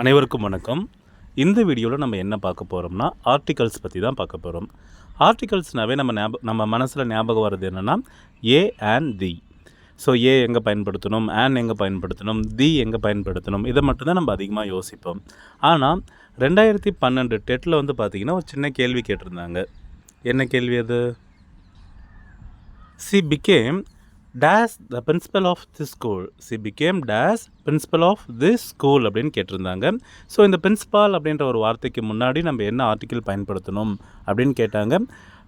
அனைவருக்கும் வணக்கம். இந்த வீடியோவில் நம்ம என்ன பார்க்க போகிறோம்னா ஆர்டிகல்ஸ் பற்றி தான் பார்க்க போகிறோம் ஆர்டிகல்ஸ்னாவே நம்ம ஞாபகம் நம்ம மனசில் ஞாபகம் வர்றது என்னென்னா ஏ அண்ட் தி ஸோ ஏ எங்கே பயன்படுத்தணும் ஆன் எங்கே பயன்படுத்தணும் தி எங்கே பயன்படுத்தணும் இதை மட்டும்தான் நம்ம அதிகமாக யோசிப்போம். ஆனால் ரெண்டாயிரத்தி பன்னெண்டு டெட்டில் வந்து பார்த்திங்கன்னா ஒரு சின்ன கேள்வி கேட்டிருந்தாங்க. என்ன கேள்வி அது? She became days the principal of the school she became days principal of this school அப்படின்னு கேட்டிருந்தாங்க. ஸோ இந்த பிரின்சிபால் அப்படின்ற ஒரு வார்த்தைக்கு முன்னாடி நம்ம என்ன ஆர்டிக்கிள் பயன்படுத்தணும் அப்படின்னு கேட்டாங்க.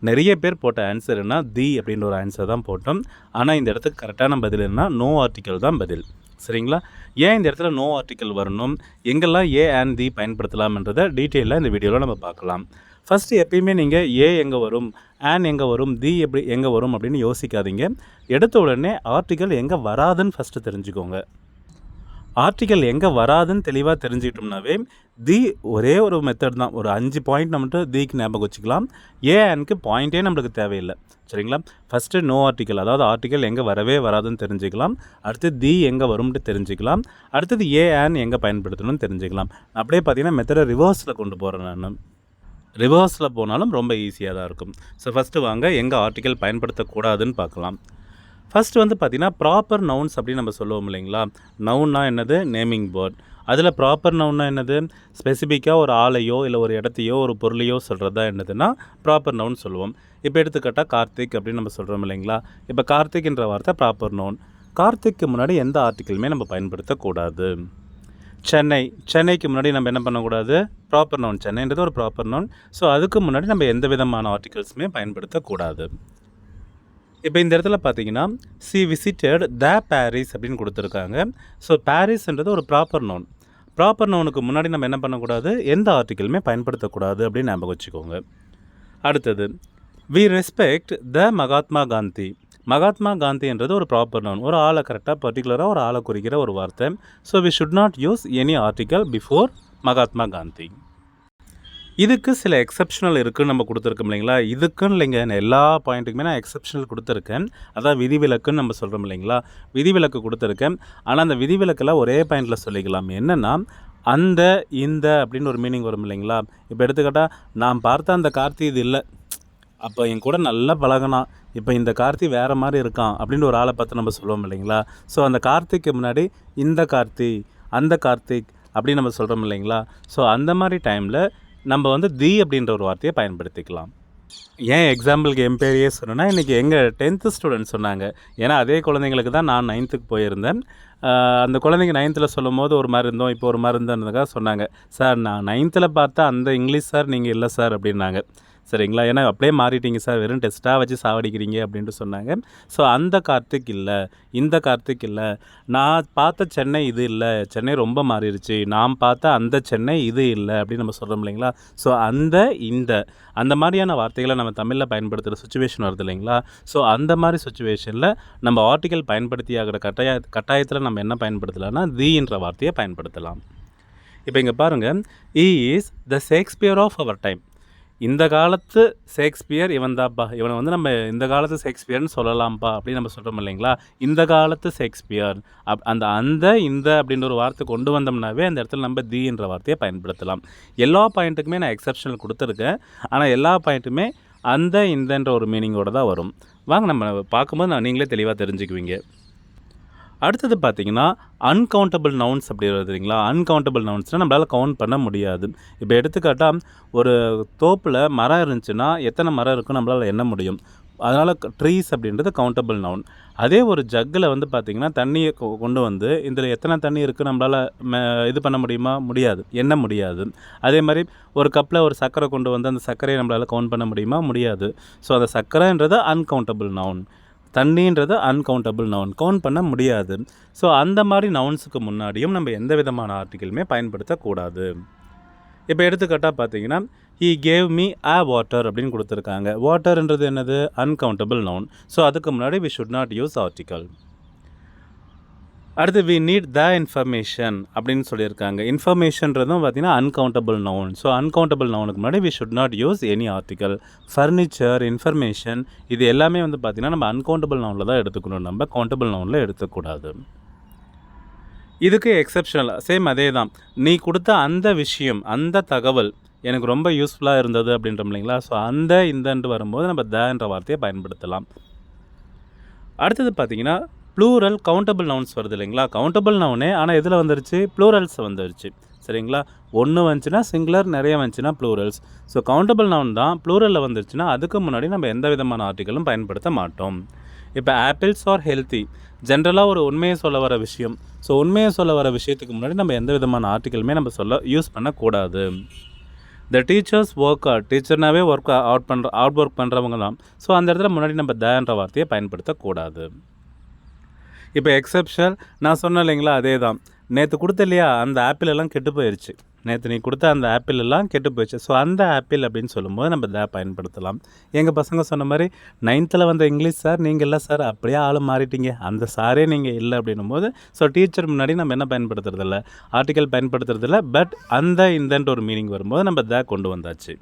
நிறைய பேர் போட்ட ஆன்சர் என்ன? தி அப்படின்ற ஒரு ஆன்சர் தான் போட்டோம். ஆனால் இந்த இடத்துக்கு கரெக்டான பதில் என்ன நோ ஆர்டிக்கல் தான் பதில். சரிங்களா? ஏன் இந்த இடத்துல நோ ஆர்டிக்கல் வரணும்? எங்கெல்லாம் ஏ அண்ட் தி பயன்படுத்தலாம்ன்றதை டீட்டெயிலாக இந்த வீடியோவில் நம்ம பார்க்கலாம். ஃபஸ்ட்டு எப்பயுமே நீங்கள் ஏ எங்கே வரும்? ஆன் எங்கே வரும்? தி எப்படி எங்கே வரும்? அப்படின்னு யோசிக்காதீங்க. எடுத்த உடனே ஆர்டிக்கல் எங்கே வராதுன்னு ஃபஸ்ட்டு தெரிஞ்சுக்கோங்க. ஆர்டிக்கல் எங்கே வராதுன்னு தெளிவாக தெரிஞ்சுக்கிட்டோம்னாவே தி ஒரே ஒரு மெத்தட் தான். ஒரு அஞ்சு பாயிண்ட் நம்மகிட்ட தீக்கு ஞாபகம் வச்சுக்கலாம். ஏ அனுக்கு பாயிண்ட்டே நம்மளுக்கு தேவையில்லை. சரிங்களா? ஃபஸ்ட்டு நோ ஆர்டிக்கல் அதாவது ஆர்டிக்கல் எங்கே வரவே வராதுன்னு தெரிஞ்சுக்கலாம். அடுத்து தி எங்கே வரும்ட்டு தெரிஞ்சுக்கலாம். அடுத்தது ஏ ஆன் எங்கே பயன்படுத்தணும்னு தெரிஞ்சுக்கலாம். அப்படியே பார்த்தீங்கன்னா மெத்தடை ரிவர்ஸில் கொண்டு போகிறேன் நான். ரிவர்ஸில் போனாலும் ரொம்ப ஈஸியாக தான் இருக்கும். ஸோ ஃபஸ்ட்டு வாங்க எங்கே ஆர்டிக்கல் பயன்படுத்தக்கூடாதுன்னு பார்க்கலாம். ஃபஸ்ட்டு வந்து பார்த்திங்கன்னா ப்ராப்பர் நவுன்ஸ் அப்படின்னு நம்ம சொல்லுவோம் இல்லைங்களா? நவுன்னா என்னது? நேமிங் பேர்ட் அதில் ப்ராப்பர் நவுன்னா என்னது? ஸ்பெசிஃபிக்காக ஒரு ஆளையோ இல்லை ஒரு இடத்தையோ ஒரு பொருளையோ சொல்கிறதா என்னதுன்னா ப்ராப்பர் நவுன் சொல்லுவோம். இப்போ எடுத்துக்கிட்டால் கார்த்திக் அப்படின்னு நம்ம சொல்கிறோம் இல்லைங்களா? இப்போ கார்த்திக்ன்ற வார்த்தை ப்ராப்பர் நவுன் கார்த்திக்கு முன்னாடி எந்த ஆர்டிக்கிளுமே நம்ம பயன்படுத்தக்கூடாது. சென்னை சென்னைக்கு முன்னாடி நம்ம என்ன பண்ணக்கூடாது? ப்ராப்பர் நவுன் சென்னைன்றது ஒரு ப்ராப்பர் நவுன் ஸோ அதுக்கு முன்னாடி நம்ம எந்த விதமான ஆர்டிகல்ஸுமே பயன்படுத்தக்கூடாது. இப்போ இந்த இடத்துல பார்த்தீங்கன்னா சி விசிட்டட் த பாரிஸ் அப்படின்னு கொடுத்துருக்காங்க. ஸோ பாரிஸ்ன்றது ஒரு ப்ராப்பர் நவுன் ப்ராப்பர் நவுனுக்கு முன்னாடி நம்ம என்ன பண்ணக்கூடாது? எந்த ஆர்டிக்கிளுமே பயன்படுத்தக்கூடாது அப்படின்னு ஞாபகம் வச்சுக்கோங்க. அடுத்தது we respect the Mahatma Gandhi Mahatma காந்தின்றது ஒரு ப்ராப்பர் நவுன் ஒரு ஆளை கரெக்டாக பர்டிகுலராக ஒரு ஆளை குறிக்கிற ஒரு வார்த்தை. So we should not use any article before Mahatma Gandhi. இதுக்கு சில எக்ஸப்ஷனல் இருக்குன்னு நம்ம கொடுத்துருக்கோம் இல்லைங்களா? இதுக்குன்னு இல்லைங்க. நான் எல்லா பாயிண்ட்டுக்குமே நான் எக்ஸப்ஷனல் கொடுத்துருக்கேன். அதான் விதிவிலக்குன்னு நம்ம சொல்கிறோம் இல்லைங்களா? விதிவிலக்கு கொடுத்துருக்கேன். ஆனால் அந்த விதிவிலக்கில் ஒரே பாயிண்டில் சொல்லிக்கலாம். என்னென்னா அந்த இந்த அப்படின்னு ஒரு மீனிங் வரும் இல்லைங்களா? இப்போ எடுத்துக்கிட்டால் நான் பார்த்த அந்த கார்த்தி இது இல்லை. அப்போ என் கூட நல்லா பழகினான் இப்போ இந்த கார்த்தி வேறு மாதிரி இருக்கான் அப்படின்னு ஒரு ஆளை பார்த்து நம்ம சொல்லுவோம் இல்லைங்களா? ஸோ அந்த கார்த்திக்கு முன்னாடி இந்த கார்த்தி அந்த கார்த்திக் அப்படின்னு நம்ம சொல்கிறோம் இல்லைங்களா? ஸோ அந்த மாதிரி டைமில் நம்ம வந்து தி அப்படின்ற ஒரு வார்த்தையை பயன்படுத்திக்கலாம். ஏன் எக்ஸாம்பிளுக்கு என் பேரையே சொன்னேன்னா இன்றைக்கி எங்கள் டென்த்து ஸ்டூடெண்ட் சொன்னாங்க. ஏன்னா அதே குழந்தைங்களுக்கு தான் நான் நைன்த்துக்கு போயிருந்தேன். அந்த குழந்தைங்க நைன்த்தில் சொல்லும் போது ஒரு மாதிரி இருந்தோம் இப்போ ஒரு மாதிரி இருந்தோன்றதுக்காக சொன்னாங்க. சார் நான் நைன்த்தில் பார்த்தா அந்த இங்கிலீஷ் சார் நீங்கள் இல்லை சார் அப்படின்னாங்க. சரிங்களா? ஏன்னா அப்படியே மாறிட்டீங்க சார். வெறும் டெஸ்ட்டாக வச்சு சாவடிக்கிறீங்க அப்படின்ட்டு சொன்னாங்க. ஸோ அந்த கார்த்திக் இல்லை. இந்த கார்த்திக் இல்லை. நான் பார்த்த சென்னை இது இல்லை. சென்னை ரொம்ப மாறிடுச்சு. நாம் பார்த்த அந்த சென்னை இது இல்லை அப்படின்னு நம்ம சொல்கிறோம் இல்லைங்களா? ஸோ அந்த இந்த அந்த மாதிரியான வார்த்தைகளை நம்ம தமிழில் பயன்படுத்துகிற சுச்சுவேஷன் வருது இல்லைங்களா? ஸோ அந்த மாதிரி சுச்சுவேஷனில் நம்ம ஆர்டிக்கல் பயன்படுத்தி ஆகிற கட்டாய கட்டாயத்தில் நம்ம என்ன பயன்படுத்தலாம்னா தி என்ற வார்த்தையை பயன்படுத்தலாம். இப்போ இங்கே பாருங்கள் he is the Shakespeare of our time இந்த காலத்து ஷேக்ஸ்பியர் இவன் தாப்பா இவனை வந்து நம்ம இந்த காலத்து ஷேக்ஸ்பியர்னு சொல்லலாம்ப்பா அப்படின்னு நம்ம சொல்கிறோம் இல்லைங்களா? இந்த காலத்து ஷேக்ஸ்பியர். அப் அந்த அந்த இந்த அப்படின்ற ஒரு வார்த்தை கொண்டு வந்தோம்னாவே அந்த இடத்துல நம்ம தீன்ற வார்த்தையை பயன்படுத்தலாம். எல்லா பாயிண்ட்டுக்குமே நான் எக்ஸப்ஷனல் கொடுத்துருக்கேன். ஆனால் எல்லா பாயிண்ட்டுமே அந்த இந்தன்ற ஒரு மீனிங்கோட தான் வரும். வாங்க நம்ம பார்க்கும்போது நான் நீங்களே தெளிவாக தெரிஞ்சுக்குவீங்க. அடுத்தது பார்த்தீங்கன்னா அன்கவுண்டபிள் நவுன்ஸ் அப்படி இல்லைங்களா அன்கவுண்டபிள் நவுன்ஸ்னால் நம்மளால் கவுண்ட் பண்ண முடியாது. இப்போ எடுத்துக்காட்டால் ஒரு தோப்பில் மரம் இருந்துச்சுன்னா எத்தனை மரம் இருக்குன்னு நம்மளால் எண்ண முடியும். அதனால் ட்ரீஸ் அப்படின்றது கவுண்டபிள் நவுன் அதே ஒரு ஜக்கில் வந்து பார்த்திங்கன்னா தண்ணியை கொ- கொண்டு வந்து இதில் எத்தனை தண்ணி இருக்குது நம்மளால் இது பண்ண முடியுமா? முடியாது. எண்ண முடியாது. அதே மாதிரி ஒரு கப்பில் ஒரு சர்க்கரை கொண்டு வந்து அந்த சர்க்கரையை நம்மளால் கவுண்ட் பண்ண முடியுமா? முடியாது. ஸோ அந்த சர்க்கரைன்றது அன்கவுண்டபிள் நவுன் தண்ணின்றது அன்கவுண்டபிள் நவுன் கவுண்ட் பண்ண முடியாது. ஸோ அந்த மாதிரி நவுன்ஸுக்கு முன்னாடியும் நம்ம எந்த விதமான ஆர்டிக்கிளுமே பயன்படுத்தக்கூடாது. இப்போ எடுத்துக்காட்டாக பார்த்தீங்கன்னா he gave me a water அப்படின்னு கொடுத்துருக்காங்க. வாட்டர்ன்றது என்னது? அன்கவுண்டபிள் நவுன் ஸோ அதுக்கு முன்னாடி we should not use article அடுத்து வி நீட் த இன்ஃபர்மேஷன் அப்படின்னு சொல்லியிருக்காங்க. இன்ஃபர்மேஷன்றதும் பார்த்தீங்கன்னா அன்கவுண்டபிள் நவுன் ஸோ அன்கவுண்டபிள் நவுனுக்கு முன்னாடி we should not use any article furniture information இது எல்லாமே வந்து பார்த்திங்கன்னா நம்ம அன்கவுண்டபிள் நவுனில் தான் எடுத்துக்கணும். நம்ம கவுண்டபிள் நவுனில் எடுத்துக்கூடாது இதுக்கு எக்ஸெப்ஷனல் சேம் அதே தான். நீ கொடுத்த அந்த விஷயம் அந்த தகவல் எனக்கு ரொம்ப யூஸ்ஃபுல்லாக இருந்தது அப்படின்றோம் இல்லைங்களா? ஸோ அந்த இந்தன்ட்டு வரும்போது நம்ம தன்ற வார்த்தையை பயன்படுத்தலாம். அடுத்தது பார்த்தீங்கன்னா ப்ளூரல் கவுண்டபிள் நவுன்ஸ் வருது இல்லைங்களா? கவுண்டபிள் நவுனே ஆனால் எதில் வந்துருச்சு? ப்ளூரல்ஸ் வந்துருச்சு. சரிங்களா? ஒன்று வந்துச்சுன்னா சிங்குலர் நிறைய வந்துச்சுன்னா ப்ளூரல்ஸ் ஸோ கவுண்டபிள் நவுன் தான் ப்ளூரலில் வந்துருச்சுன்னா அதுக்கு முன்னாடி நம்ம எந்த விதமான ஆர்டிகளும் பயன்படுத்த மாட்டோம். இப்போ ஆப்பிள்ஸ் ஆர் ஹெல்த்தி ஜென்ரலாக ஒரு உண்மையை சொல்ல வர விஷயம். ஸோ உண்மையை சொல்ல வர விஷயத்துக்கு முன்னாடி நம்ம எந்த விதமான ஆர்டிகளுமே நம்ம சொல்ல யூஸ் பண்ணக்கூடாது. த டீச்சர்ஸ் ஒர்க் அவுட் டீச்சர்னாவே ஒர்க் அவுட் பண்ணுற அவுட் ஒர்க் பண்ணுறவங்க தான் ஸோ அந்த இடத்துல முன்னாடி நம்ம தன்ற வார்த்தையை பயன்படுத்தக்கூடாது. இப்போ எக்ஸப்ஷன் நான் சொன்னேன் இல்லைங்களா அதே தான் நேற்று கொடுத்த இல்லையா அந்த ஆப்பிள் எல்லாம் கெட்டு போயிடுச்சு நேற்று நீ கொடுத்த அந்த ஆப்பிள் எல்லாம் கெட்டு போயிடுச்சு ஸோ அந்த ஆப்பிள் அப்படின்னு சொல்லும்போது நம்ம இதை பயன்படுத்தலாம். எங்கள் பசங்க சொன்ன மாதிரி நைன்த்தில் வந்த இங்கிலீஷ் சார் நீங்கள் இல்லை சார் அப்படியே ஆள் மாறிட்டீங்க. அந்த சாரே நீங்கள் இல்லை அப்படின்னும் போது ஸோ டீச்சர் முன்னாடி நம்ம என்ன பயன்படுத்துறதில்ல? ஆர்டிக்கல் பயன்படுத்துறதில்ல பட் அந்த இந்தன்ட்டு ஒரு மீனிங் வரும்போது நம்ம இதை கொண்டு வந்தாச்சு.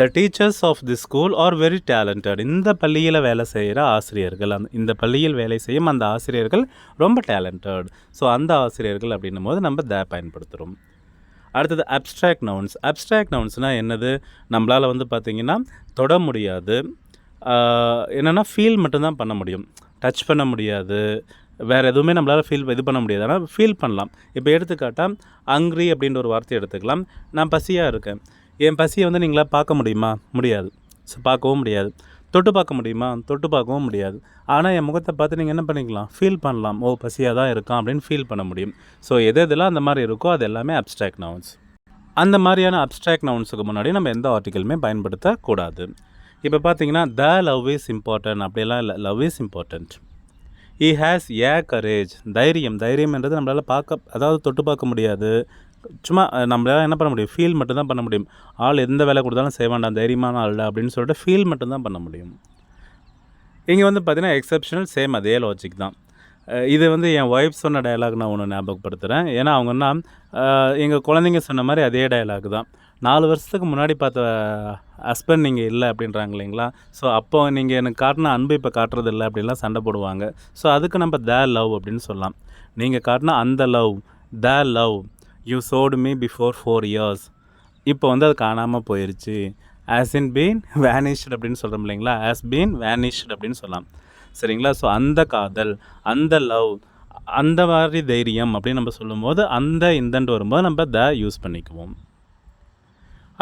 The teachers of the school are very talented இந்த பள்ளியில் வேலை செய்கிற ஆசிரியர்கள் அந்த இந்த பள்ளியில் வேலை செய்யும் அந்த ஆசிரியர்கள் ரொம்ப டேலண்டட் ஸோ அந்த ஆசிரியர்கள் அப்படின்னும் போது நம்ம த பயன்படுத்துகிறோம் அடுத்தது அப்ட்ராக்ட் நவுன்ஸ் அப்ட்ராக்ட் நவுன்ஸ்னால் என்னது? நம்மளால் வந்து பார்த்திங்கன்னா தொட முடியாது. என்னென்னா ஃபீல் மட்டும்தான் பண்ண முடியும். டச் பண்ண முடியாது. வேறு எதுவுமே நம்மளால் ஃபீல் இது பண்ண முடியாது. ஆனால் ஃபீல் பண்ணலாம். இப்போ எடுத்துக்காட்டால் அங்க்ரி அப்படின்ற ஒரு வார்த்தை எடுத்துக்கலாம். நான் பசியாக இருக்கேன். என் பசியை வந்து நீங்களாக பார்க்க முடியுமா? முடியாது. ஸோ பார்க்கவும் முடியாது. தொட்டு பார்க்க முடியுமா? தொட்டு பார்க்கவும் முடியாது. ஆனால் என் முகத்தை பார்த்து நீங்கள் என்ன பண்ணிக்கலாம்? ஃபீல் பண்ணலாம். ஓ பசியாக தான் இருக்கான் அப்படின்னு ஃபீல் பண்ண முடியும். ஸோ எது எதெல்லாம் அந்த மாதிரி இருக்கோ அது எல்லாமே அப்ட்ராக்ட் நவுன்ஸ் அந்த மாதிரியான அப்ட்ராக்ட் நவுன்ஸுக்கு முன்னாடி நம்ம எந்த ஆர்டிக்கலுமே பயன்படுத்தக்கூடாது. இப்போ பார்த்தீங்கன்னா த லவ் இஸ் இம்பார்ட்டன்ட் அப்படிலாம் இல்லை. Love is important he has a courage தைரியம். தைரியம்ன்றது நம்மளால் பார்க்க அதாவது தொட்டு பார்க்க முடியாது. சும்மா நம்மளால் என்ன பண்ண முடியும்? ஃபீல் மட்டும்தான் பண்ண முடியும். ஆள் எந்த வேலை கொடுத்தாலும் செய்ய வேண்டாம் தைரியமான ஆள் அப்படின்னு சொல்லிட்டு ஃபீல் மட்டும்தான் பண்ண முடியும். இங்கே வந்து பார்த்திங்கன்னா எக்ஸப்ஷனல் சேம் அதே லாஜிக் தான். இது வந்து என் ஒய்ஃப் சொன்ன டயலாக் நான் ஒன்று ஞாபகப்படுத்துகிறேன் ஏன்னா அவங்கன்னா எங்கள் குழந்தைங்க சொன்ன மாதிரி அதே டயலாக் தான். நாலு வருஷத்துக்கு முன்னாடி பார்த்த ஹஸ்பண்ட் நீங்கள் இல்லை அப்படின்றாங்க இல்லைங்களா? ஸோ அப்போ நீங்கள் எனக்கு காட்டின அன்பு இப்போ காட்டுறது இல்லை அப்படின்லாம் சண்டை போடுவாங்க. ஸோ அதுக்கு நம்ம த லவ் அப்படின்னு சொல்லலாம். நீங்கள் காட்டினா அந்த love the love you showed me before four years இப்போ வந்து அது காணாமல் போயிடுச்சு ஆஸ் இன் பீன் வேனிஷ்டு அப்படின்னு சொல்கிறோம் இல்லைங்களா? ஆஸ் பீன் வேனிஷ்டு அப்படின்னு சொல்லலாம். சரிங்களா? ஸோ அந்த காதல் அந்த லவ் அந்த மாதிரி தைரியம் அப்படின்னு நம்ம சொல்லும்போது அந்த இந்தன்ட்டு வரும்போது நம்ம த யூஸ் பண்ணிக்குவோம்.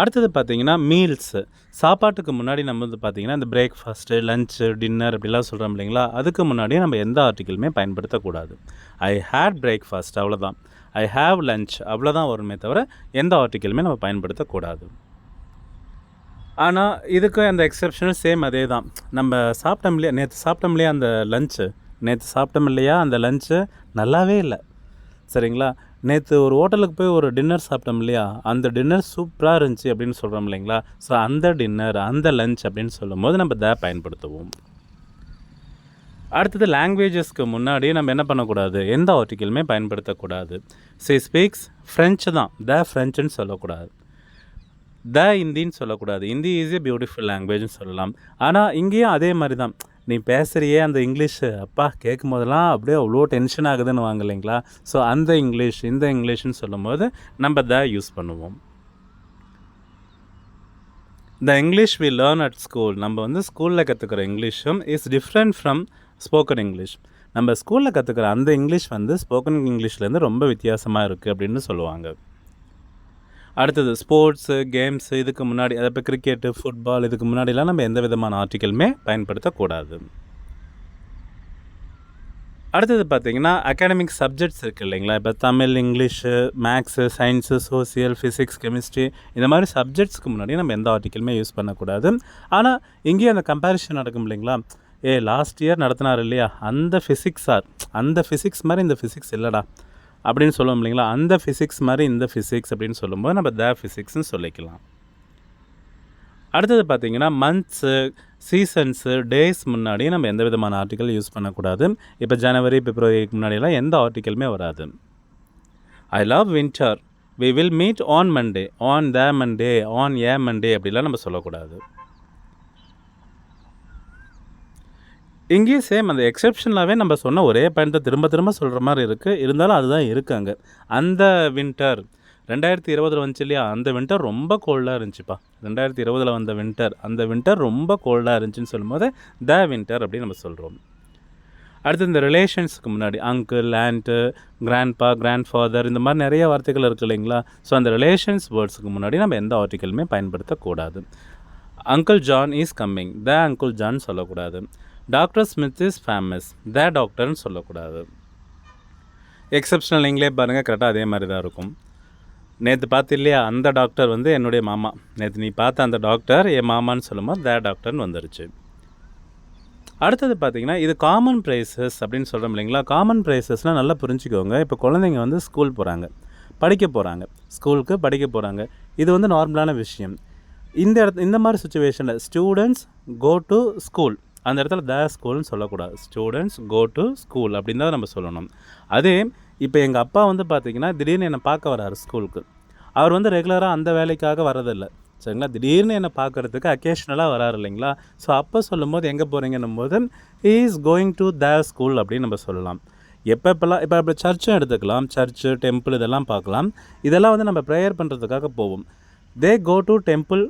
அடுத்தது பார்த்திங்கன்னா மீல்ஸு சாப்பாட்டுக்கு முன்னாடி நம்ம வந்து பார்த்திங்கன்னா இந்த பிரேக்ஃபாஸ்ட்டு லஞ்சு டின்னர் அப்படிலாம் சொல்கிறோம் இல்லைங்களா? அதுக்கு முன்னாடி நம்ம எந்த ஆர்டிக்கிளுமே பயன்படுத்தக்கூடாது. ஐ ஹேட் பிரேக்ஃபாஸ்ட் அவ்வளோதான் ஐ ஹாவ் லஞ்ச் அவ்வளோதான் வருமே தவிர எந்த ஆர்டிக்கலுமே நம்ம பயன்படுத்தக்கூடாது. ஆனால் இதுக்கும் அந்த எக்ஸப்ஷனும் சேம் அதே தான் நம்ம சாப்பிட்டோம் இல்லையா நேற்று சாப்பிட்டோம் இல்லையா அந்த லஞ்சு நேற்று சாப்பிட்டோம் இல்லையா அந்த லஞ்சு நல்லாவே இல்லை. சரிங்களா? நேற்று ஒரு ஹோட்டலுக்கு போய் ஒரு டின்னர் சாப்பிட்டோம் இல்லையா அந்த டின்னர் சூப்பராக இருந்துச்சு அப்படின்னு சொல்கிறோம் இல்லைங்களா? ஸோ அந்த டின்னர் அந்த லஞ்ச் அப்படின்னு சொல்லும் போது நம்ம த பயன்படுத்துவோம். அடுத்தது லாங்குவேஜஸ்க்கு முன்னாடி நம்ம என்ன பண்ணக்கூடாது? எந்த ஆர்டிக்கிளுமே பயன்படுத்தக்கூடாது. சி ஸ்பீக்ஸ் ஃப்ரெஞ்சு தான். த ஃப்ரெஞ்சுன்னு சொல்லக்கூடாது. த இந்தின்னு சொல்லக்கூடாது. ஹிந்தி இஸ் ஏ பியூட்டிஃபுல் லாங்குவேஜ்னு சொல்லலாம். ஆனால் இங்கேயும் அதே மாதிரி தான் நீ பேசுகிறியே அந்த இங்கிலீஷு அப்பா கேட்கும் போதெல்லாம் அப்படியே அவ்வளோ டென்ஷன் ஆகுதுன்னு வாங்க இல்லைங்களா? ஸோ அந்த இங்கிலீஷ் இந்த இங்கிலீஷ்னு சொல்லும்போது நம்ம த யூஸ் பண்ணுவோம். The English we learn at school நம்ம வந்து ஸ்கூலில் கற்றுக்கிற இங்கிலீஷும் is different from spoken English நம்ம ஸ்கூலில் கற்றுக்கிற அந்த இங்கிலீஷ் வந்து ஸ்போக்கன் இங்கிலீஷ்லேருந்து ரொம்ப வித்தியாசமாக இருக்குது அப்படின்னு சொல்லுவாங்க. அடுத்தது ஸ்போர்ட்ஸு கேம்ஸு இதுக்கு முன்னாடி அதை இப்போ கிரிக்கெட்டு ஃபுட்பால் இதுக்கு முன்னாடிலாம் நம்ம எந்த விதமான ஆர்டிக்கலுமே பயன்படுத்தக்கூடாது. அடுத்தது பார்த்திங்கன்னா அகாடமிக் சப்ஜெக்ட்ஸ் இருக்குது இல்லைங்களா? இப்போ Tamil English maths science social physics chemistry இந்த மாதிரி சப்ஜெக்ட்ஸ்க்கு முன்னாடி நம்ம எந்த ஆர்டிக்கலுமே யூஸ் பண்ணக்கூடாது. ஆனால் இங்கேயும் அந்த கம்பேரிஷன் நடக்கும் இல்லைங்களா? ஏ லாஸ்ட் இயர் நடத்தினார் இல்லையா? அந்த ஃபிசிக்ஸ் சார் அந்த ஃபிசிக்ஸ் மாதிரி இந்த ஃபிசிக்ஸ் இல்லைடா அப்படின்னு சொல்லுவோம் இல்லைங்களா? அந்த ஃபிசிக்ஸ் மாதிரி இந்த ஃபிசிக்ஸ் அப்படின்னு சொல்லும்போது நம்ம த ஃபிசிக்ஸ்னு சொல்லிக்கலாம். அடுத்தது பார்த்திங்கன்னா மந்த்ஸு சீசன்ஸு டேஸ் முன்னாடி நம்ம எந்த விதமான ஆர்டிக்கல் யூஸ் பண்ணக்கூடாது. இப்போ ஜனவரி பிப்ரவரிக்கு முன்னாடியெல்லாம் எந்த ஆர்டிக்கலுமே வராது. I love winter we will meet on Monday on the Monday on a Monday அப்படிலாம் நம்ம சொல்லக்கூடாது. இங்கேயும் சேம் அந்த எக்ஸெப்ஷனலாகவே நம்ம சொன்ன ஒரே பாயிண்ட் திரும்ப திரும்ப சொல்கிற மாதிரி இருக்குது இருந்தாலும் அதுதான் இருக்காங்க அங்கே. அந்த வின்டர் ரெண்டாயிரத்தி இருபதில் வந்துச்சு இல்லையா? அந்த வின்டர் ரொம்ப கோல்டாக இருந்துச்சுப்பா. ரெண்டாயிரத்தி இருபதில் வந்த வின்டர் அந்த வின்டர் ரொம்ப கோல்டாக இருந்துச்சுன்னு சொல்லும்போது த வின்டர் அப்படின்னு நம்ம சொல்கிறோம் அடுத்து இந்த ரிலேஷன்ஸுக்கு முன்னாடி uncle aunt grandpa grand father இந்த மாதிரி நிறைய வார்த்தைகள் இருக்குது இல்லைங்களா? ஸோ அந்த ரிலேஷன்ஸ் வேர்ட்ஸுக்கு முன்னாடி நம்ம எந்த ஆர்டிக்கலுமே பயன்படுத்தக்கூடாது. Uncle John is coming the uncle John சொல்லக்கூடாது. Doctor Smith is famous the டாக்டர்னு சொல்லக்கூடாது. எக்ஸப்ஷனல் நீங்களே பாருங்கள் கரெக்டாக அதே மாதிரி தான் இருக்கும். நேற்று பார்த்து இல்லையா அந்த டாக்டர் வந்து என்னுடைய மாமா. நேற்று நீ பார்த்த அந்த டாக்டர் என் மாமான்னு சொல்லும்போது த டாக்டர்னு வந்துருச்சு. அடுத்தது பார்த்திங்கன்னா இது காமன் ப்ரைஸஸ் அப்படின்னு சொல்கிறோம் இல்லைங்களா? காமன் ப்ரைஸஸ்னால் நல்லா புரிஞ்சுக்கோங்க. இப்போ குழந்தைங்க வந்து ஸ்கூல் போகிறாங்க படிக்க போகிறாங்க ஸ்கூலுக்கு படிக்க போகிறாங்க இது வந்து நார்மலான விஷயம். இந்த இடத்து இந்த மாதிரி சுச்சுவேஷனில் ஸ்டூடெண்ட்ஸ் கோ டு ஸ்கூல் அந்த இடத்துல த ஸ்கூல்னு சொல்லக்கூடாது. ஸ்டூடெண்ட்ஸ் கோ டு ஸ்கூல் அப்படின்னு தான் நம்ம சொல்லணும். அதே இப்போ எங்கள் அப்பா வந்து பார்த்திங்கன்னா திடீர்னு என்னை பார்க்க வராரு ஸ்கூலுக்கு அவர் வந்து ரெகுலராக அந்த வேலைக்காக வரதில்லை சரிங்களா? திடீர்னு என்னை பார்க்குறதுக்கு அக்கேஷ்னலாக வராரு இல்லைங்களா? ஸோ அப்போ சொல்லும்போது எங்கே போகிறீங்கன்னும் போது is going to the school அப்படின்னு நம்ம சொல்லலாம். எப்போ எப்போல்லாம் இப்போ அப்படி சர்ச்சும் எடுத்துக்கலாம். சர்ச்சு டெம்பிள் இதெல்லாம் பார்க்கலாம். இதெல்லாம் வந்து நம்ம ப்ரேயர் பண்ணுறதுக்காக போவோம். They go to temple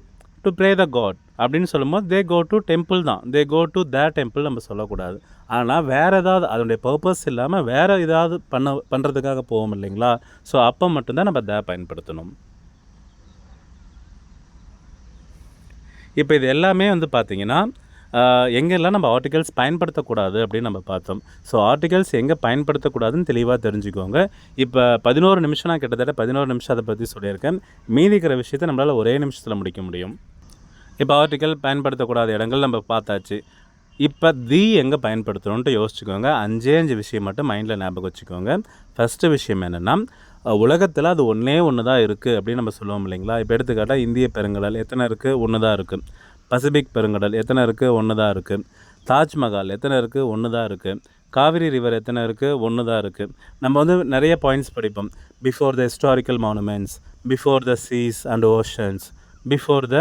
to pray the God அப்படின்னு சொல்லும்போது தே கோ டு டெம்பிள் தான். தே கோ டு த டெம்பிள் நம்ம சொல்லக்கூடாது. ஆனால் வேறு ஏதாவது அதனுடைய பர்பஸ் இல்லாமல் வேறு ஏதாவது பண்ண பண்ணுறதுக்காக போவோம் இல்லைங்களா? ஸோ அப்போ மட்டும்தான் நம்ம த பயன்படுத்தணும். இப்போ இது எல்லாமே வந்து பார்த்திங்கன்னா எங்கெல்லாம் நம்ம ஆர்டிகல்ஸ் பயன்படுத்தக்கூடாது அப்படின்னு நம்ம பார்த்தோம். ஸோ ஆர்டிகல்ஸ் எங்கே பயன்படுத்தக்கூடாதுன்னு தெளிவாக தெரிஞ்சுக்கோங்க. இப்போ பதினோரு நிமிஷம் நான் கிட்டத்தட்ட பதினோரு நிமிஷம் அதை பற்றி சொல்லியிருக்கேன். மீதிக்கிற விஷயத்தை நம்மளால் ஒரே நிமிஷத்தில் முடிக்க முடியும். இப்போ ஆர்டிக்கல் பயன்படுத்தக்கூடாத இடங்கள் நம்ம பார்த்தாச்சு. இப்போ தி எங்கே பயன்படுத்தணுன்ட்டு யோசிச்சுக்கோங்க. அஞ்சே அஞ்சு விஷயம் மட்டும் மைண்டில் ஞாபகம் வச்சுக்கோங்க. ஃபஸ்ட்டு விஷயம் என்னென்னா உலகத்தில் அது ஒன்றே ஒன்று தான் இருக்குது அப்படின்னு நம்ம சொல்லுவோம் இல்லைங்களா? இப்போ எடுத்துக்காட்டால் இந்திய பெருங்கடல் எத்தனை இருக்குது ஒன்று தான் இருக்குது பசிபிக் பெருங்கடல் எத்தனை இருக்குது ஒன்று தான் இருக்குது தாஜ்மஹால் எத்தனை இருக்குது ஒன்று தான் இருக்குது காவிரி ரிவர் எத்தனை இருக்குது ஒன்று தான் இருக்குது நம்ம வந்து நிறைய பாயிண்ட்ஸ் படிப்போம். Before the historical monuments before the seas and oceans before the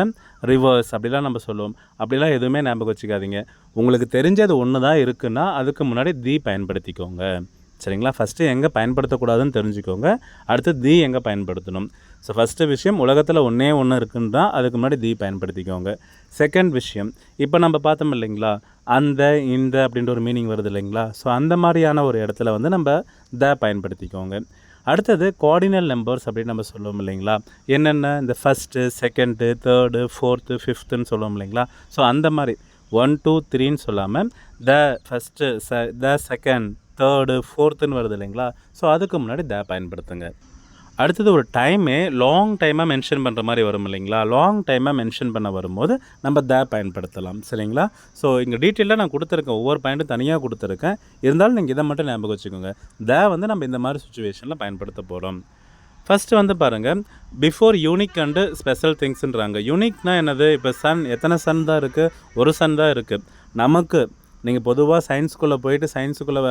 rivers அப்படிலாம் நம்ம சொல்லுவோம். அப்படிலாம் எதுவுமே ஞாபகம் வச்சுக்காதீங்க. உங்களுக்கு தெரிஞ்சது ஒன்று தான் இருக்குன்னா அதுக்கு முன்னாடி தி பயன்படுத்திக்கோங்க. சரிங்களா? ஃபஸ்ட்டு எங்கே பயன்படுத்தக்கூடாதுன்னு தெரிஞ்சுக்கோங்க. அடுத்து தி எங்கே பயன்படுத்தணும். ஸோ ஃபஸ்ட்டு விஷயம் உலகத்தில் ஒன்றே ஒன்று இருக்குன்னு தான் அதுக்கு முன்னாடி தி பயன்படுத்திக்கோங்க. செகண்ட் விஷயம் இப்போ நம்ம பார்த்தோம் இல்லைங்களா? அந்த இந்த அப்படின்ற ஒரு மீனிங் வருது இல்லைங்களா? ஸோ அந்த மாதிரியான ஒரு இடத்துல வந்து நம்ம த பயன்படுத்திக்கோங்க. அடுத்தது கோஆர்டினல் நம்பர்ஸ் அப்படின்னு நம்ம சொல்லுவோம் இல்லைங்களா? என்னென்ன? இந்த ஃபஸ்ட்டு செகண்டு தேர்டு ஃபோர்த்து ஃபிஃப்த்துன்னு சொல்லுவோம் இல்லைங்களா? ஸோ அந்த மாதிரி. ஒன் டூ த்ரீன்னு சொல்லாமல் த ஃபஸ்ட்டு ச த செகண்ட் தேர்டு ஃபோர்த்துன்னு வருது இல்லைங்களா? ஸோ அதுக்கு முன்னாடி த பயன்படுத்துங்க. அடுத்தது ஒரு டைமே லாங் டைமாக மென்ஷன் பண்ணுற மாதிரி வரும் இல்லைங்களா? லாங் டைமாக மென்ஷன் பண்ண வரும்போது நம்ம த பயன்படுத்தலாம். சரிங்களா? ஸோ இங்கே டீட்டெயிலாக நான் கொடுத்துருக்கேன். ஒவ்வொரு பாயிண்ட்டும் தனியாக கொடுத்துருக்கேன். இருந்தாலும் நீங்கள் இதை மட்டும் ஞாபகம் வச்சுக்கோங்க. த வந்து நம்ம இந்த மாதிரி சுச்சுவேஷனில் பயன்படுத்த போகிறோம் ஃபஸ்ட்டு வந்து பாருங்கள் பிஃபோர் யூனிக் அண்டு ஸ்பெஷல் திங்ஸ்ன்றாங்க யூனிக்னால் என்னது? இப்போ சன் எத்தனை சன் தான் இருக்குது ஒரு சன் தான் இருக்குது நமக்கு நீங்கள் பொதுவாக சயின்ஸ்குள்ளே போயிட்டு சயின்ஸுக்குள்ளே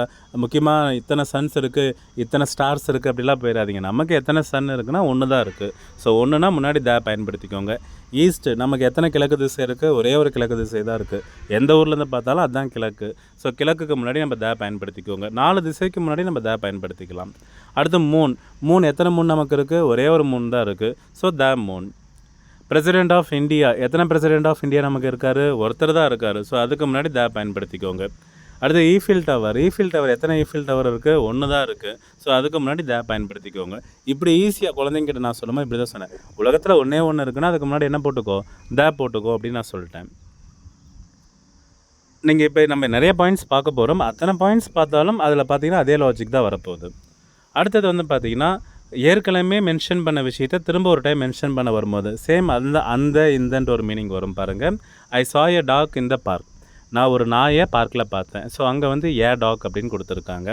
முக்கியமாக இத்தனை சன்ஸ் இருக்குது இத்தனை ஸ்டார்ஸ் இருக்குது அப்படிலாம் போயிடாதீங்க நமக்கு எத்தனை சன் இருக்குன்னா ஒன்று தான் இருக்குது ஸோ ஒன்றுனா முன்னாடி த பயன்படுத்திக்கோங்க. ஈஸ்ட்டு நமக்கு எத்தனை கிழக்கு திசை இருக்குது ஒரே ஒரு கிழக்கு திசை தான் இருக்குது எந்த ஊர்லேருந்து பார்த்தாலும் அதுதான் கிழக்கு. ஸோ கிழக்குக்கு முன்னாடி நம்ம தே பயன்படுத்திக்கோங்க. நாலு திசைக்கு முன்னாடி நம்ம தே பயன்படுத்திக்கலாம். அடுத்து மூன் மூன் எத்தனை மூன் நமக்கு இருக்குது ஒரே ஒரு மூன் தான் இருக்குது so the moon president of India எத்தனை பிரசிடென்ட் ஆஃப் இந்தியா நமக்கு இருக்காரு? ஒருத்தர் தான் இருக்காரு. ஸோ அதுக்கு முன்னாடி த பயன்படுத்திக்கோங்க. அடுத்து ஈஃபில் டவர் ஈஃபில் டவர் எத்தனை e ஈஃபில் டவர் இருக்குது ஒன்று தான் இருக்குது ஸோ அதுக்கு முன்னாடி த பயன்படுத்திக்கோங்க. இப்படி ஈஸியாக குழந்தைங்கிட்ட நான் சொல்லும்போது இப்படி தான் சொன்னேன். உலகத்தில் ஒன்றே ஒன்று இருக்குன்னா அதுக்கு முன்னாடி என்ன போட்டுக்கோ? தே போட்டுக்கோ அப்படின்னு நான் சொல்லிட்டேன். நீங்கள் இப்போ நம்ம நிறைய பாயிண்ட்ஸ் பார்க்க போகிறோம் அத்தனை பாயிண்ட்ஸ் பார்த்தாலும் அதில் பார்த்தீங்கன்னா அதே லாஜிக் தான் வரப்போகுது. அடுத்தது வந்து பார்த்திங்கன்னா ஏற்கனவே மென்ஷன் பண்ண விஷயத்த திரும்ப ஒரு டைம் மென்ஷன் பண்ண வரும்போது சேம் அந்த அந்த இந்தன்ற ஒரு மீனிங் வரும் பாருங்கள் ஐ சா எ டாக் இந்த பார்க் நான் ஒரு நாயை பார்க்கில் பார்த்தேன். ஸோ அங்கே வந்து ஏ டாக் அப்படின்னு கொடுத்துருக்காங்க.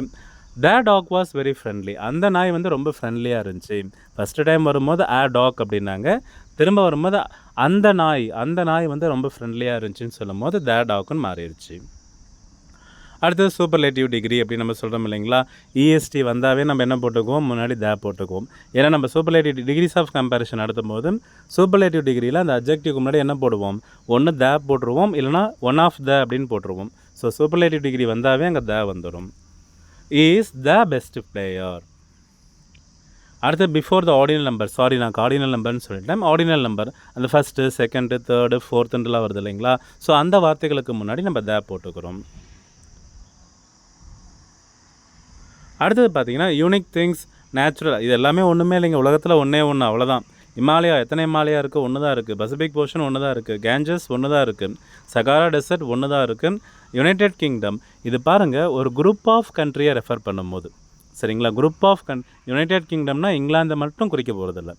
The dog was very friendly அந்த நாய் வந்து ரொம்ப ஃப்ரெண்ட்லியாக இருந்துச்சு. ஃபஸ்ட்டு டைம் வரும்போது ஆ டாக் அப்படின்னாங்க. திரும்ப வரும்போது அந்த நாய் அந்த நாய் வந்து ரொம்ப ஃப்ரெண்ட்லியாக இருந்துச்சுன்னு சொல்லும் போது த டாக்குன்னு மாறிடுச்சு. அடுத்தது சூப்பர்லேட்டிவ் டிகிரி அப்படின்னு நம்ம சொல்கிறோம் இல்லைங்களா? இஎஸ்டி வந்தாவே நம்ம என்ன போட்டுக்குவோம்? முன்னாடி த போட்டுக்குவோம். ஏன்னா நம்ம சூப்பர்லேட்டிவ் டிகிரிஸ் ஆஃப் கம்பேரிஷன் நடத்தும் போது சூப்பர்லேட்டிவ் டிகிரியில் அந்த அப்ஜெக்டிவ்க்கு முன்னாடி என்ன போடுவோம்? ஒன்று த போட்டுருவோம். இல்லைனா ஒன் ஆஃப் த அப்படின்னு போட்டுருவோம். ஸோ சூப்பர்லேட்டிவ் டிகிரி வந்தாவே அங்கே த வந்துடும் இஸ் த பெஸ்ட் பிளேயர் அடுத்து before the ordinal number sorry நான் ஆர்டினல் நம்பர்னு சொல்லிட்டேன். ஆர்டினல் நம்பர் அந்த ஃபஸ்ட்டு செகண்டு தேர்டு ஃபோர்த்துன்றலாம் வருது இல்லைங்களா? ஸோ அந்த வார்த்தைகளுக்கு முன்னாடி நம்ம த போட்டுக்கிறோம். அடுத்தது பார்த்தீங்கன்னா யூனிக் திங்ஸ் நேச்சுரல் இது எல்லாமே ஒன்றுமே இல்லைங்க. உலகத்தில் ஒன்றே ஒன்று அவ்வளோதான் இமாலயா எத்தனை இமாலயா இருக்குது ஒன்று தான் இருக்குது பசிபிக் போர்ஷன் ஒன்று தான் இருக்குது கேஞ்சஸ் ஒன்று தான் இருக்குது சகாரா டெசர்ட் ஒன்று தான் இருக்குது யுனைடெட் கிங்டம் இது பாருங்கள் ஒரு குரூப் ஆஃப் கண்ட்ரியை ரெஃபர் பண்ணும்போது. சரிங்களா? குரூப் ஆஃப் கன் யுனைடெட் கிங்டம்னா இங்கிலாந்தை மட்டும் குறிக்க போகிறதில்ல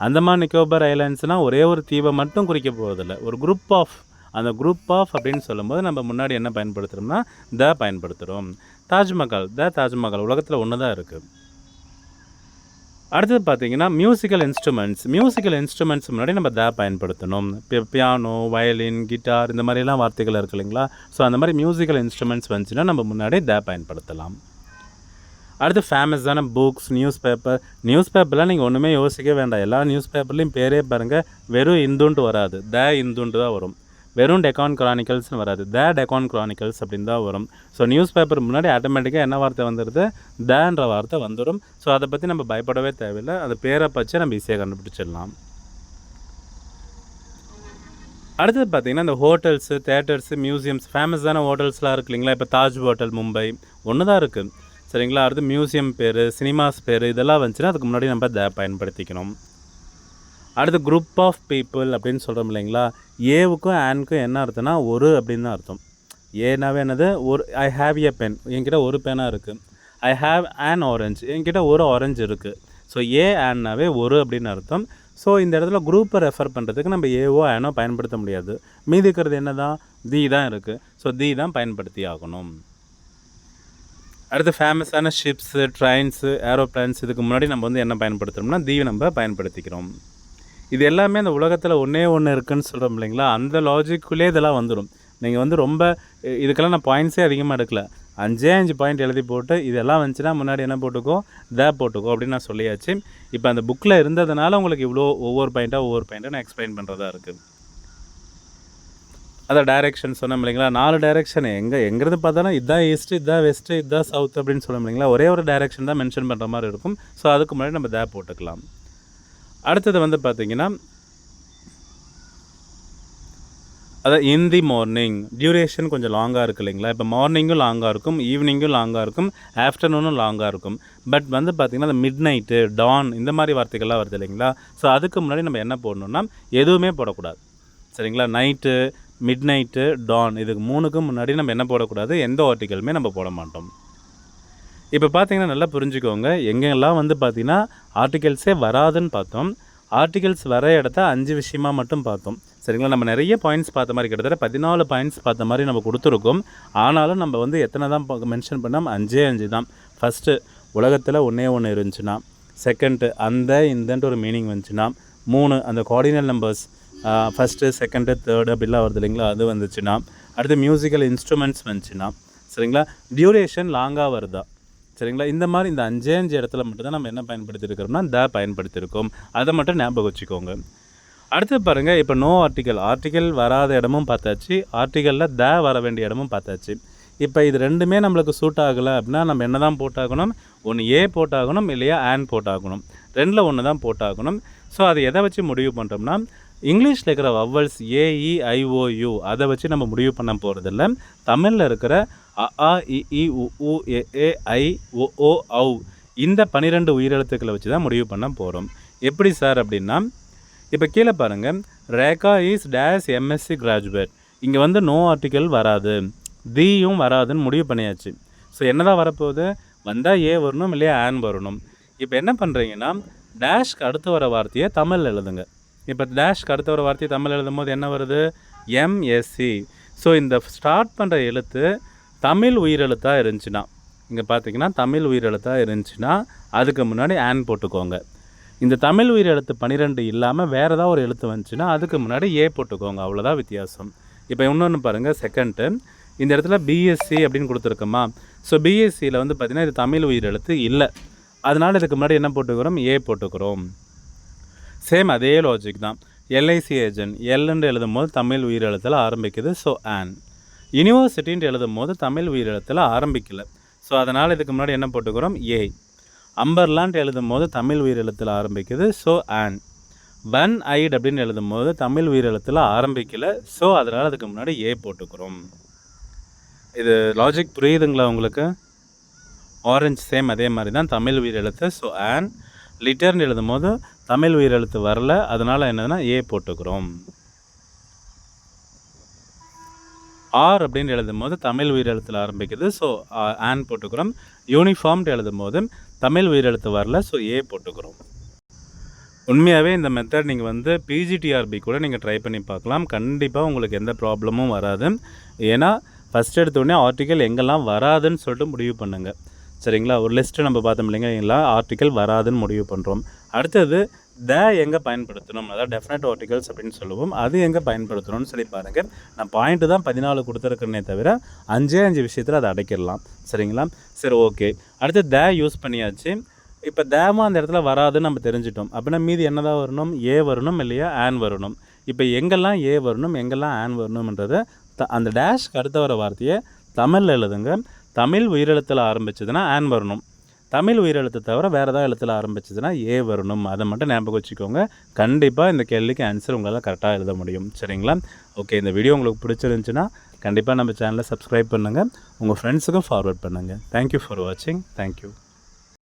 அந்தமான் நிக்கோபர் ஐலாண்ட்ஸ்னால் ஒரே ஒரு தீவை மட்டும் குறிக்க போகிறதில்ல ஒரு குரூப் ஆஃப் அந்த குரூப் ஆஃப் அப்படின்னு சொல்லும்போது நம்ம முன்னாடி என்ன பயன்படுத்துகிறோம்னா த பயன்படுத்துகிறோம் தாஜ்மஹால் த தாஜ்மஹால் உலகத்தில் ஒன்று தான் இருக்குது அடுத்தது பார்த்தீங்கன்னா மியூசிக்கல் இன்ஸ்ட்ருமெண்ட்ஸ் மியூசிக்கல் இன்ஸ்ட்ருமெண்ட்ஸ் முன்னாடி நம்ம த பயன்படுத்தணும். பியானோ வயலின் கிட்டார் இந்த மாதிரிலாம் வார்த்தைகள் இருக்கு இல்லைங்களா? ஸோ அந்த மாதிரி மியூசிக்கல் இன்ஸ்ட்ருமெண்ட்ஸ் வந்துச்சுன்னா நம்ம முன்னாடி த பயன்படுத்தலாம். அடுத்து ஃபேமஸான புக்ஸ் நியூஸ் பேப்பர் நியூஸ் பேப்பர்லாம் நீங்கள் ஒன்றுமே யோசிக்க வேண்டாம். எல்லா நியூஸ் பேப்பர்லேயும் பேரே பாருங்கள் வெறும் இந்துன்ட்டு வராது. த இந்துன்ட்டு தான் வரும். வெறும் டெக்கான் குரானிக்கல்ஸ்னு வராது. த டெக்கான் குரானிக்கல்ஸ் அப்படின்னு தான் வரும். ஸோ நியூஸ் பேப்பர் முன்னாடி ஆட்டோமேட்டிக்காக என்ன வார்த்தை வந்துடுது தன்ற வார்த்தை வந்துடும் ஸோ அதை பற்றி நம்ம பயப்படவே தேவையில்லை. அந்த பேரை பச்சை நம்ம ஈஸியாக கண்டுபிடிச்சிடலாம். அடுத்தது பார்த்தீங்கன்னா இந்த ஹோட்டல்ஸு தேட்டர்ஸு மியூசியம்ஸ் ஃபேமஸான ஹோட்டல்ஸ்லாம் இருக்கு இல்லைங்களா? இப்போ தாஜ் ஹோட்டல் மும்பை ஒன்று தான் இருக்குது சரிங்களா? அடுத்து மியூசியம் பேர் சினிமாஸ் பேர் இதெல்லாம் வந்துச்சுன்னா அதுக்கு முன்னாடி நம்ம த பயன்படுத்திக்கணும். அடுத்து குரூப் ஆஃப் பீப்புள் அப்படின்னு சொல்கிறோம் இல்லைங்களா? ஏவுக்கும் ஆனுக்கும் என்ன அர்த்தம்னா ஒரு அப்படின்னு தான் அர்த்தம். ஏனாவே என்னது? ஒரு ஐ ஹாவ் எ பென் என்கிட்ட ஒரு பேனாக இருக்குது ஐ ஹாவ் ஆன் ஆரஞ்சு என்கிட்ட ஒரு ஆரஞ்சு இருக்குது ஸோ ஏ ஆன்னாவே ஒரு அப்படின்னு அர்த்தம். ஸோ இந்த இடத்துல குரூப்பை ரெஃபர் பண்ணுறதுக்கு நம்ம ஏவோ ஆனோ பயன்படுத்த முடியாது. மீதி இருக்கிறது என்ன தான் தி தான் இருக்குது ஸோ தி தான் பயன்படுத்தி ஆகணும். அடுத்து ஃபேமஸான ஷிப்ஸு ட்ரெயின்ஸு ஏரோப்ளைன்ஸ் இதுக்கு முன்னாடி நம்ம வந்து என்ன பயன்படுத்துகிறோம்னா தீவை நம்ம பயன்படுத்திக்கிறோம். இது எல்லாமே அந்த உலகத்தில் ஒன்றே ஒன்று இருக்குன்னு சொல்கிறோம் இல்லைங்களா? அந்த லாஜிக்குள்ளே இதெல்லாம் வந்துடும் நீங்கள் வந்து ரொம்ப இதுக்கெல்லாம் நான் பாயிண்ட்ஸே அதிகமாக எடுக்கல. அஞ்சே அஞ்சு பாயிண்ட் எழுதி போட்டு இதெல்லாம் வந்துச்சுன்னா முன்னாடி என்ன போட்டுக்கோ த போட்டுக்கோ அப்படின்னு நான் சொல்லியாச்சு. இப்போ அந்த புக்கில் இருந்ததுனால உங்களுக்கு இவ்வளோ ஒவ்வொரு பாயிண்ட்டாக ஒவ்வொரு பாயிண்ட்டாக நான் எக்ஸ்பிளைன் பண்ணுறதா இருக்குது அதான் டைரெக்ஷன் சொன்னோம் இல்லைங்களா? நாலு டைரெக்ஷன் எங்கே எங்கிறது பார்த்தாலும் இதான் ஈஸ்ட்டு இதான் வெஸ்ட்டு இதான் சவுத் அப்படின்னு சொல்ல இல்லைங்களா? ஒரே ஒரு டைரெக்ஷன் தான் மென்ஷன் பண்ணுற மாதிரி இருக்கும். ஸோ அதுக்கு முன்னாடி நம்ம தே போட்டுக்கலாம். அடுத்தது வந்து பார்த்தீங்கன்னா அதான் இன் தி மார்னிங் டியூரேஷன் கொஞ்சம் லாங்காக இருக்கு இல்லைங்களா? இப்போ மார்னிங்கும் லாங்காக இருக்கும் ஈவினிங்கும் லாங்காக இருக்கும் ஆஃப்டர்நூனும் லாங்காக இருக்கும். பட் வந்து பார்த்திங்கன்னா அந்த மிட் நைட்டு டான் இந்த மாதிரி வார்த்தைகள்லாம் வருது இல்லைங்களா? ஸோ அதுக்கு முன்னாடி நம்ம என்ன போடணும்னா எதுவுமே போடக்கூடாது. சரிங்களா? நைட்டு மிட் நைட்டு டான் இதுக்கு மூணுக்கும் முன்னாடி நம்ம என்ன போடக்கூடாது? எந்த ஆர்டிக்கலுமே நம்ம போட மாட்டோம். இப்போ பார்த்தீங்கன்னா நல்லா புரிஞ்சுக்கோங்க. எங்கெல்லாம் வந்து பார்த்தீங்கன்னா ஆர்டிகல்ஸே வராதுன்னு பார்த்தோம். ஆர்டிகல்ஸ் வர இடத்த அஞ்சு விஷயமா மட்டும் பார்த்தோம். சரிங்களா? நம்ம நிறைய பாயிண்ட்ஸ் பார்த்த மாதிரி கிட்டத்தட்ட பதினாலு பாயிண்ட்ஸ் பார்த்த மாதிரி நம்ம கொடுத்துருக்கோம். ஆனாலும் நம்ம வந்து எத்தனை தான் மென்ஷன் பண்ணோம்? அஞ்சே அஞ்சு தான். ஃபஸ்ட்டு உலகத்தில் ஒன்றே ஒன்று இருந்துச்சுன்னா செகண்டு அந்த இந்தன்ட்டு ஒரு மீனிங் வந்துச்சுன்னா மூணு அந்த cardinal numbers first second third அப்படிலாம் வருது இல்லைங்களா? அது வந்துச்சுன்னா அடுத்து மியூசிக்கல் இன்ஸ்ட்ருமெண்ட்ஸ் வந்துச்சுன்னா சரிங்களா? டியூரேஷன் லாங்காக வருதா? சரிங்களா? இந்த மாதிரி இந்த அஞ்சே அஞ்சு இடத்துல மட்டும்தான் நம்ம என்ன பயன்படுத்தியிருக்கிறோம்னா த பயன்படுத்தியிருக்கோம். அதை மட்டும் ஞாபகம் வச்சுக்கோங்க. அடுத்து பாருங்கள் இப்போ நோ ஆர்டிக்கல் ஆர்டிக்கல் வராத இடமும் பார்த்தாச்சு. ஆர்டிக்கலில் த வர வேண்டிய இடமும் பார்த்தாச்சு. இப்போ இது ரெண்டுமே நம்மளுக்கு சூட் ஆகலை அப்படின்னா நம்ம என்ன தான் போட்டாகணும்? ஒன்று ஏ போட்டாகணும் இல்லையா ஆன் போட்டாகணும். ரெண்டில் ஒன்று தான் போட்டாகணும். ஸோ அதை எதை வச்சு முடிவு பண்ணுறோம்னா இங்கிலீஷில் இருக்கிற வவ்வல்ஸ் ஏஇஐஓயு e, அதை வச்சு நம்ம முடிவு பண்ண போகிறதில்ல தமிழில் இருக்கிற அ ஆ இஇ உ உ ஏ ஐ ஓ ஔ இந்த பன்னிரெண்டு உயிரெழுத்துக்களை வச்சு தான் முடிவு பண்ண போகிறோம் எப்படி சார் அப்படின்னா இப்போ கீழே பாருங்கள் Rekha is days MSc graduate இங்கே வந்து நோ ஆர்டிக்கல் வராது. தீயும் வராதுன்னு முடிவு பண்ணியாச்சு. ஸோ என்ன தான் வரப்போகுது? வந்தால் ஏ வரணும் இல்லையா ஆன் வரணும். இப்போ என்ன பண்ணுறீங்கன்னா டேஷ்க்கு அடுத்து வர வார்த்தையை தமிழ் எழுதுங்க. இப்போ டேஷ்க்கு அடுத்த ஒரு வார்த்தையை தமிழ் எழுதும் போது என்ன வருது? எம்எஸ்சி ஸோ இந்த ஸ்டார்ட் பண்ணுற எழுத்து தமிழ் உயிரெழுத்தாக இருந்துச்சுன்னா இங்கே பார்த்தீங்கன்னா தமிழ் உயிரெழுத்தாக இருந்துச்சுன்னா அதுக்கு முன்னாடி ஆன் போட்டுக்கோங்க. இந்த தமிழ் உயிர் எழுத்து பன்னிரெண்டு இல்லாமல் வேறு ஏதாவது ஒரு எழுத்து வந்துச்சுன்னா அதுக்கு முன்னாடி ஏ போட்டுக்கோங்க. அவ்வளோதான் வித்தியாசம். இப்போ இன்னொன்று பாருங்கள் செகண்டு இந்த இடத்துல பிஎஸ்சி அப்படின்னு கொடுத்துருக்கோமா? ஸோ பிஎஸ்சியில் வந்து பார்த்திங்கன்னா இது தமிழ் உயிர் எழுத்து இல்லை. அதனால் இதுக்கு முன்னாடி என்ன போட்டுக்கிறோம்? ஏ போட்டுக்கிறோம். சேம் அதே லாஜிக் தான். எல்ஐசி ஏஜென்ட் எல்லுன்னு எழுதும் போது தமிழ் உயிர் எழுத்தில் ஆரம்பிக்குது. ஸோ ஆன் யூனிவர்சிட்டின்ட்டு எழுதும் போது தமிழ் உயிரெழுத்தில் ஆரம்பிக்கல. ஸோ அதனால் இதுக்கு முன்னாடி என்ன போட்டுக்கிறோம்? ஏ அம்பர்லான்ட்டு எழுதும் போது தமிழ் உயிரெழுத்தில் ஆரம்பிக்குது. ஸோ ஆன் பன் ஐட் அப்படின்னு எழுதும் போது தமிழ் உயிரெழுத்தில் ஆரம்பிக்கல. ஸோ அதனால் அதுக்கு முன்னாடி ஏ போட்டுக்கிறோம். இது லாஜிக் புரியுதுங்களா உங்களுக்கு? ஆரஞ்சு சேம் அதே மாதிரி தான் தமிழ் உயிரெழுத்து. ஸோ ஆன் லிட்டர்னு எழுதும் போது தமிழ் உயிரெழுத்து வரல அதனால் என்னதுன்னா ஏ போட்டுக்கிறோம். ஆர் அப்படின்னு எழுதும் போது தமிழ் உயிரெழுத்தில் ஆரம்பிக்குது ஸோ ஆன் போட்டுக்கிறோம். யூனிஃபார்ம்னு எழுதும் போது தமிழ் உயிரெழுத்து வரல ஸோ ஏ போட்டுக்கிறோம். உண்மையாகவே இந்த மெத்தட் நீங்கள் வந்து பிஜிடிஆர்பி கூட நீங்கள் ட்ரை பண்ணி பார்க்கலாம். கண்டிப்பாக உங்களுக்கு எந்த ப்ராப்ளமும் வராது. ஏன்னா ஃபஸ்ட் எடுத்தோடனே ஆர்டிக்கல் எங்கெல்லாம் வராதுன்னு சொல்லிட்டு முடிவு பண்ணுங்கள் சரிங்களா? ஒரு லிஸ்ட்டு நம்ம பார்த்தோம் இல்லைங்களா ஆர்டிக்கல் வராதுன்னு முடிவு பண்ணுறோம் அடுத்தது த எங்கே பயன்படுத்தணும்? அதாவது டெஃபினட் ஆர்டிகல்ஸ் அப்படின்னு சொல்லுவோம். அது எங்கே பயன்படுத்தணும்னு சொல்லி பாருங்கள் நான் பாயிண்ட்டு தான் பதினாலு கொடுத்துருக்கேனே தவிர அஞ்சே அஞ்சு விஷயத்தில் அதை அடைக்கிடலாம். சரிங்களா? சரி ஓகே அடுத்து த யூஸ் பண்ணியாச்சு. இப்போ தேமா அந்த இடத்துல வராதுன்னு நம்ம தெரிஞ்சிட்டோம். அப்படின்னா மீதி என்னதான் வரணும்? ஏ வரணும் இல்லையா? ஆன் வரணும். இப்போ எங்கெல்லாம் ஏ வரணும்? எங்கெல்லாம் ஆன் வரணும்ன்றதை த அந்த டேஷ்க்கு அடுத்த வர வார்த்தையை தமிழில் எழுதுங்க. தமிழ் உயிரெழுத்தில் ஆரம்பிச்சதுன்னா ஆன் வரணும். தமிழ் உயிரெழுத்தை தவிர வேறு ஏதாவது எழுத்தில் ஆரம்பிச்சதுன்னா ஏ வரணும். அதை மட்டும் ஞாபகம் வச்சுக்கோங்க. கண்டிப்பாக இந்த கேள்விக்கு ஆன்சர் உங்களால் கரெக்டாக எழுத முடியும். சரிங்களா? ஓகே இந்த வீடியோ உங்களுக்கு பிடிச்சிருந்துச்சுன்னா கண்டிப்பாக நம்ம சேனலை சப்ஸ்கிரைப் பண்ணுங்கள் உங்கள் ஃப்ரெண்ட்ஸுக்கும் ஃபார்வர்ட் பண்ணுங்கள் தேங்க்யூ ஃபார் வாட்சிங் தேங்க்யூ